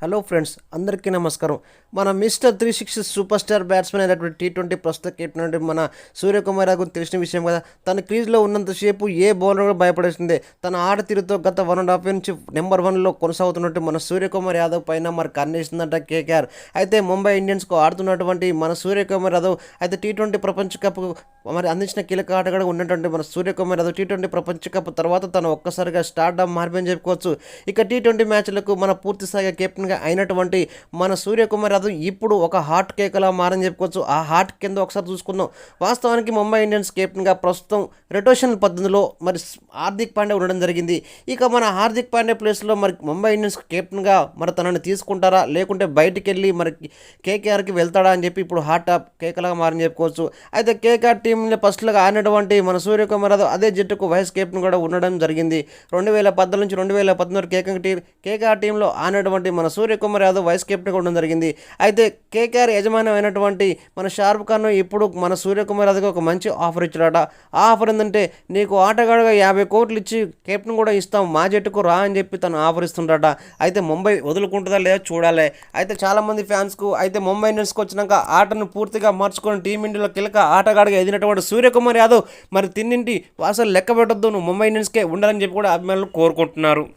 Hello friends అందరికీ నమస్కారం. మన mister three six super star batsmen అయినటువంటి టీ ట్వంటీ ప్రస్తుత కెప్టెన్ మన సూర్యకుమార్ యాదవ్ తెలిసిన విషయం కదా. తన క్రీజ్లో ఉన్నంతసేపు ఏ బౌలర్ కూడా భయపడేసిందే. తన ఆట తీరుతో గత వన్ అండ్ హాఫ్ నుంచి నెంబర్ వన్లో కొనసాగుతున్నట్టు మన సూర్యకుమార్ యాదవ్ పైన మరి కన్నేసిందంట కేకేఆర్. అయితే ముంబై ఇండియన్స్కు ఆడుతున్నటువంటి మన సూర్యకుమార్ యాదవ్ అయితే టీ ట్వంటీ ప్రపంచ కప్ మరి అందించిన కీలక ఆటగాడు ఉన్నటువంటి మన సూర్యకుమార్ యాదవ్ టీ ట్వంటీ ప్రపంచ కప్ తర్వాత తను ఒక్కసారిగా స్టార్ట్ మార్పని చెప్పుకోవచ్చు. ఇక టీ ట్వంటీ మ్యాచ్లకు మన పూర్తి స్థాయిగా కెప్టెన్గా అయినటువంటి మన సూర్యకుమార్ యాదవ్ ఇప్పుడు ఒక హాట్ కేకలా మారని చెప్పుకోవచ్చు. ఆ హాట్ కింద ఒకసారి చూసుకుందాం. వాస్తవానికి ముంబై ఇండియన్స్ కెప్టెన్గా ప్రస్తుతం రొటేషన్ పద్ధతిలో మరి హార్దిక్ పాండే ఉండడం జరిగింది. ఇక మన హార్దిక్ పాండే ప్లేస్లో మరి ముంబై ఇండియన్స్ కెప్టెన్గా మరి తనని తీసుకుంటారా? లేకుంటే బయటికి వెళ్ళి మరి కేకేఆర్కి వెళ్తాడా అని చెప్పి ఇప్పుడు హాట్ టాప్ కేకలాగా మారని చెప్పుకోవచ్చు. అయితే కేకేఆర్ టీంని ఫస్ట్లుగా ఆడినటువంటి మన సూర్యకుమార్ యాదవ్ అదే జట్టుకు వైస్ కెప్టెన్ కూడా ఉండడం జరిగింది. రెండు వేల పద్నాలుగు నుంచి రెండు వేల పద్నాలుగు కేకే టీం కేకేఆర్ టీంలో ఆడినటువంటి మన సూర్యకుమార్ యాదవ్ వైస్ కెప్టెన్గా ఉండడం జరిగింది. అయితే కేకేఆర్ యజమాని అయినటువంటి మన షారుఖ్ ఖాన్ ఇప్పుడు మన సూర్యకుమార్ యాదవ్కి ఒక మంచి ఆఫర్ ఇచ్చాడట. ఆ ఆఫర్ ఏంటంటే నీకు ఆటగాడుగా యాభై కోట్లు ఇచ్చి కెప్టెన్ కూడా ఇస్తాం మా జట్టుకు రా అని చెప్పి తను ఆఫర్ ఇస్తుండట అయితే ముంబై వదులుకుంటుందా లేదా చూడాలి. అయితే చాలామంది ఫ్యాన్స్కు అయితే ముంబై ఇండియన్స్కి వచ్చినాక ఆటను పూర్తిగా మార్చుకొని టీమిండియాలో కీలక ఆటగాడిగా ఎదిగినటువంటి సూర్యకుమార్ యాదవ్ మరి తిన్నింటి వాసలు లెక్క పెట్టద్దు నువ్వు ముంబై ఇండియన్స్కే ఉండాలని చెప్పి కూడా అభిమానులు కోరుకుంటున్నారు.